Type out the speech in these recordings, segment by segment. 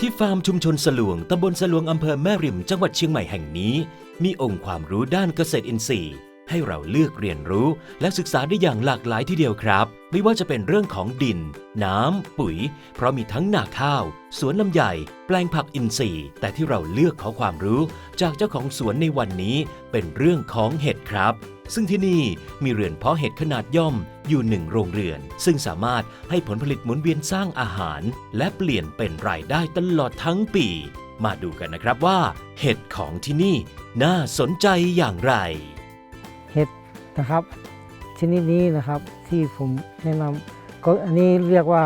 ที่ฟาร์มชุมชนสลวงตำบลสลวงอำเภอแม่ริมจังหวัดเชียงใหม่แห่งนี้ มีองค์ความรู้ด้านเกษตรอินทรีย์ ให้เราเลือกเรียนรู้และศึกษาได้อย่างหลากหลายทีเดียวครับ ไม่ว่าจะเป็นเรื่องของดิน น้ำ ปุ๋ย เพราะมีทั้งนาข้าว สวนลำไย แปลงผักอินทรีย์ แต่ที่เราเลือกขอความรู้ จากเจ้าของสวนในวันนี้เป็นเรื่องของเห็ดครับ ซึ่งที่นี่มีเรือนเพาะเห็ดขนาดย่อมอยู่หนึ่งโรงเรือน ซึ่งสามารถให้ผลผลิตหมุนเวียนสร้างอาหาร และเปลี่ยนเป็นรายได้ตลอดทั้งปี มาดูกันนะครับว่า เห็ดของที่นี่น่าสนใจอย่างไร นะครับ ชนิดนี้นะครับที่ผมแนะนำก็อันนี้เรียกว่า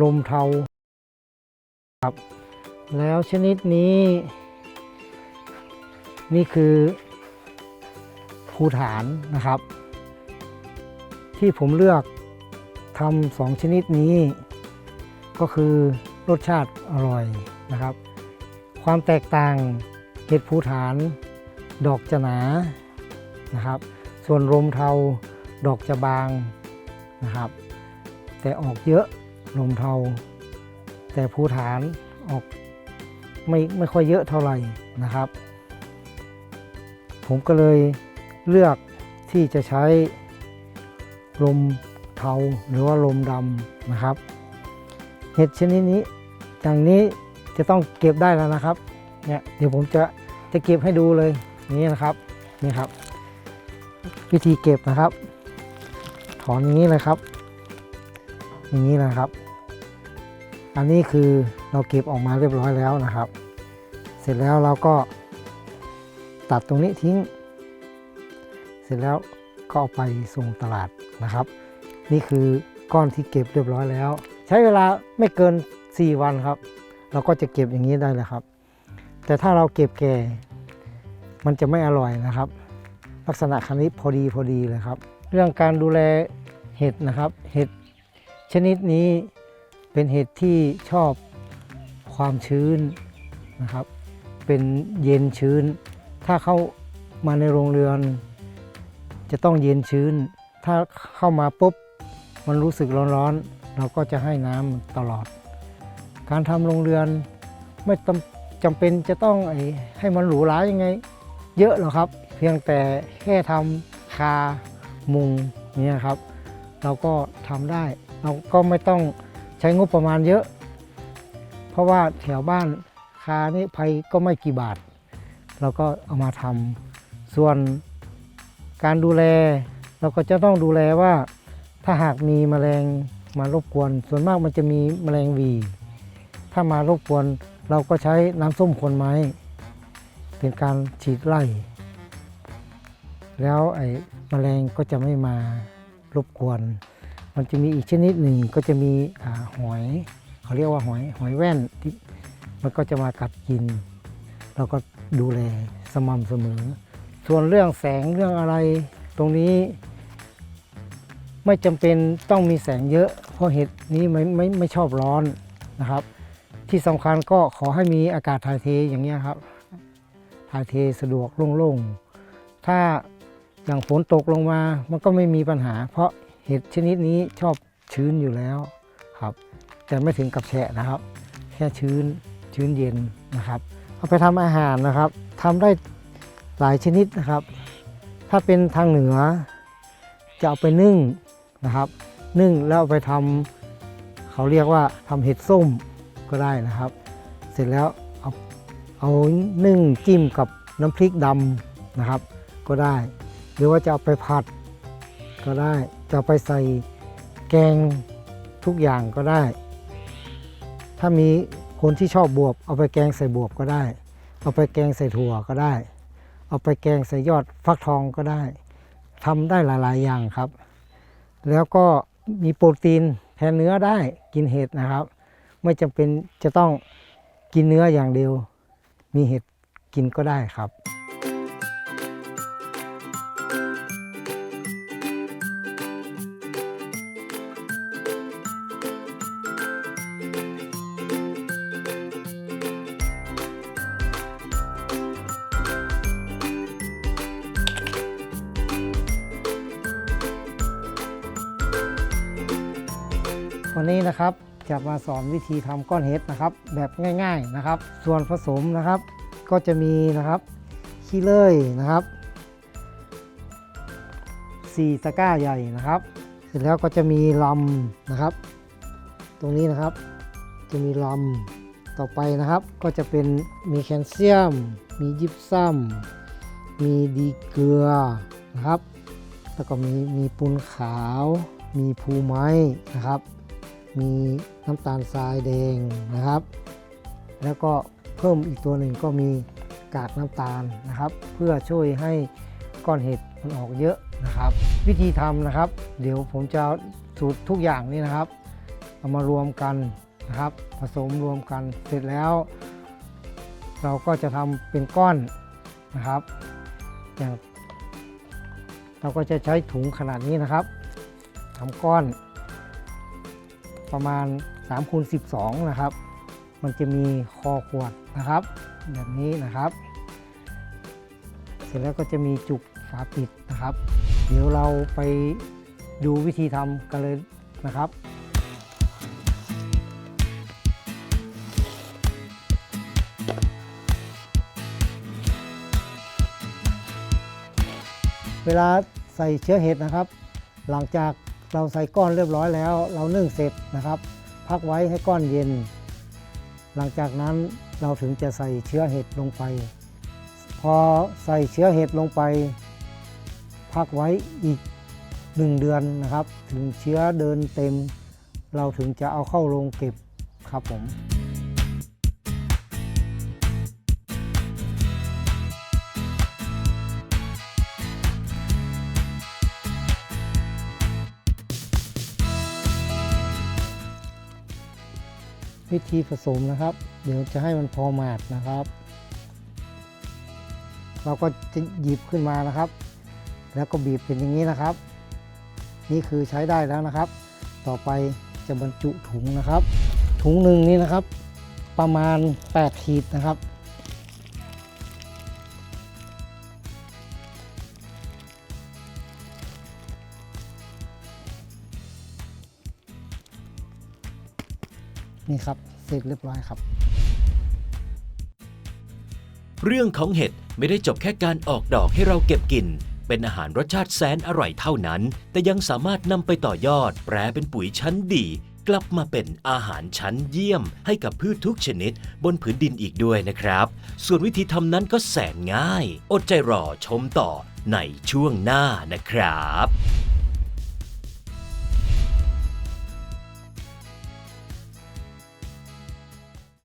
ลมเทาครับ แล้วชนิดนี้ นี่คือภูฐานนะครับ ที่ผมเลือกทำสองชนิดนี้ ก็คือรสชาติอร่อยนะครับ ความแตกต่างเห็ดภูฐาน ดอกจะหนานะครับ ส่วนลมเทาดอกจะบางนะครับ แต่ออกเยอะลมเทา แต่ภูฐานออกไม่ไม่ค่อยเยอะเท่าไหร่นะครับ ผมก็เลยเลือกที่จะใช้ลมเทาหรือว่าลมดำนะครับ เห็ดชนิดนี้อย่างนี้จะต้องเก็บได้แล้วนะครับเนี่ยเดี๋ยวผมจะจะเก็บให้ดูเลยนี่นะครับนี่ครับ วิธีเก็บนะครับ ถอนอย่างนี้เลยครับ อย่างนี้นะครับ อันนี้คือเราเก็บออกมาเรียบร้อยแล้วนะครับ เสร็จแล้วเราก็ตัดตรงนี้ทิ้ง เสร็จแล้วก็เอาไปส่งตลาดนะครับ นี่คือก้อนที่เก็บเรียบร้อยแล้ว ใช้เวลาไม่เกิน 4 วันครับ เราก็จะเก็บอย่างนี้ได้เลยครับ แต่ถ้าเราเก็บแก่ มันจะไม่อร่อยนะครับ ลักษณะคันนี้พอดีพอดีเลยครับ เรื่องการดูแลเห็ดนะครับเห็ดชนิดนี้เป็นเห็ดที่ชอบความชื้นนะครับ เป็นเย็นชื้น ถ้าเข้ามาในโรงเรือน จะต้องเย็นชื้น ถ้าเข้ามาปุ๊บมันรู้สึกร้อนๆ เราก็จะให้น้ำตลอด การทำโรงเรือนไม่จำเป็นจะต้องให้มันหรูหรายังไง เยอะหรอกครับ เพียงแต่แค่ทำคามุงเนี่ยครับ เราก็ทำได้ เราก็ไม่ต้องใช้งบประมาณเยอะ เพราะว่าแถวบ้านคานี่ภัยก็ไม่กี่บาท เราก็เอามาทำส่วนการดูแล เราก็จะต้องดูแลว่าถ้าหากมีแมลงมารบกวน ส่วนมากมันจะมีแมลงวี ถ้ามารบกวนเราก็ใช้น้ำส้มคนไม้ เป็นการฉีดไล่ แล้วไอ้แมลงก็จะไม่มารบกวน มันจะมีอีกชนิดหนึ่งก็จะมีอหอยเขาเรียกว่าหอยหอยแว่นที่มันก็จะมากัดกิน เราก็ดูแลสม่ำเสมอ ส่วนเรื่องแสงเรื่องอะไรตรงนี้ ไม่จำเป็นต้องมีแสงเยอะ เพราะเห็ดนี้ไม่ไม่ไม่ชอบร้อนนะครับ ที่สำคัญก็ขอให้มีอากาศถ่ายเทอย่างนี้ครับถ่ายเทสะดวกโล่งๆถ้า อย่างฝนตกลงมามันก็ไม่มีปัญหา เพราะเห็ดชนิดนี้ชอบชื้นอยู่แล้วครับ แต่ไม่ถึงกับแฉะนะครับ แค่ชื้นชื้นเย็นนะครับ เอาไปทำอาหารนะครับทำได้หลายชนิดนะครับ ถ้าเป็นทางเหนือจะเอาไปนึ่งนะครับ นึ่งแล้วเอาไปทำเขาเรียกว่าทำเห็ดส้มก็ได้นะครับ เสร็จแล้วเอาเอานึ่งจิ้มกับน้ำพริกดำนะครับ ก็ได้ หรือว่าจะเอาไปผัดก็ได้ จะเอาไปใส่แกงทุกอย่างก็ได้ ถ้ามีคนที่ชอบบวบ เอาไปแกงใส่บวบก็ได้ เอาไปแกงใส่ถั่วก็ได้ เอาไปแกงใส่ยอดฟักทองก็ได้ทำได้หลาย ๆ อย่างครับ แล้วก็มีโปรตีนแทนเนื้อได้กินเห็ดนะครับ ไม่จำเป็นจะต้องกินเนื้ออย่างเดียว มีเห็ดกินก็ได้ครับ วันนี้นะครับจะมาสอนวิธีทำก้อนเห็ดนะครับ แบบง่ายๆนะครับ ส่วนผสมนะครับ ก็จะมีนะครับขี้เลื่อยนะครับสี่ตะกร้าใหญ่นะครับ เสร็จแล้วก็จะมีลำนะครับ ตรงนี้นะครับ จะมีลำต่อไปนะครับ ก็จะเป็นมีแคลเซียม มียิบซ้ำมีดีเกลือนะครับ แล้วก็มีมีปูนขาว มีภูไม้นะครับ มีน้ำตาลทรายแดงนะครับ แล้วก็เพิ่มอีกตัวหนึ่งก็มีกากน้ำตาลนะครับ เพื่อช่วยให้ก้อนเห็ดมันออกเยอะนะครับ วิธีทำนะครับ เดี๋ยวผมจะสูตรทุกอย่างนี้นะครับ เอามารวมกันนะครับ ผสมรวมกันเสร็จแล้ว เราก็จะทำเป็นก้อนนะครับ อย่างเราก็จะใช้ถุงขนาดนี้นะครับทำก้อน ประมาณ3คูณ12 นะครับ มันจะมีคอขวดนะครับ แบบนี้นะครับ เสร็จแล้วก็จะมีจุกฝาปิดนะครับ เดี๋ยวเราไปดูวิธีทำกันเลยนะครับเวลาใส่เชื้อเห็ดนะครับ หลังจาก เราใส่ก้อนเรียบร้อยแล้ว เรานึ่งเสร็จนะครับ พักไว้ให้ก้อนเย็น หลังจากนั้นเราถึงจะใส่เชื้อเห็ดลงไป พอใส่เชื้อเห็ดลงไป พักไว้อีกหนึ่งเดือนนะครับ ถึงเชื้อเดินเต็ม เราถึงจะเอาเข้าโรงเก็บครับผม วิธีผสมนะครับ เดี๋ยวจะให้มันพอหมาดนะครับ เราก็จะหยิบขึ้นมานะครับ แล้วก็บีบเป็นอย่างนี้นะครับ นี่คือใช้ได้แล้วนะครับ ต่อไปจะบรรจุถุงนะครับ ถุงหนึ่งนี้นะครับ ประมาณ 8 ขีดนะครับ นี่ครับเสร็จเรียบร้อยครับ เรื่องของเห็ดไม่ได้จบแค่การออกดอกให้เราเก็บกิน เป็นอาหารรสชาติแสนอร่อยเท่านั้น แต่ยังสามารถนำไปต่อยอด แปรเป็นปุ๋ยชั้นดี กลับมาเป็นอาหารชั้นเยี่ยม ให้กับพืชทุกชนิด บนผืนดินอีกด้วยนะครับ ส่วนวิธีทำนั้นก็แสนง่าย อดใจรอชมต่อในช่วงหน้านะครับ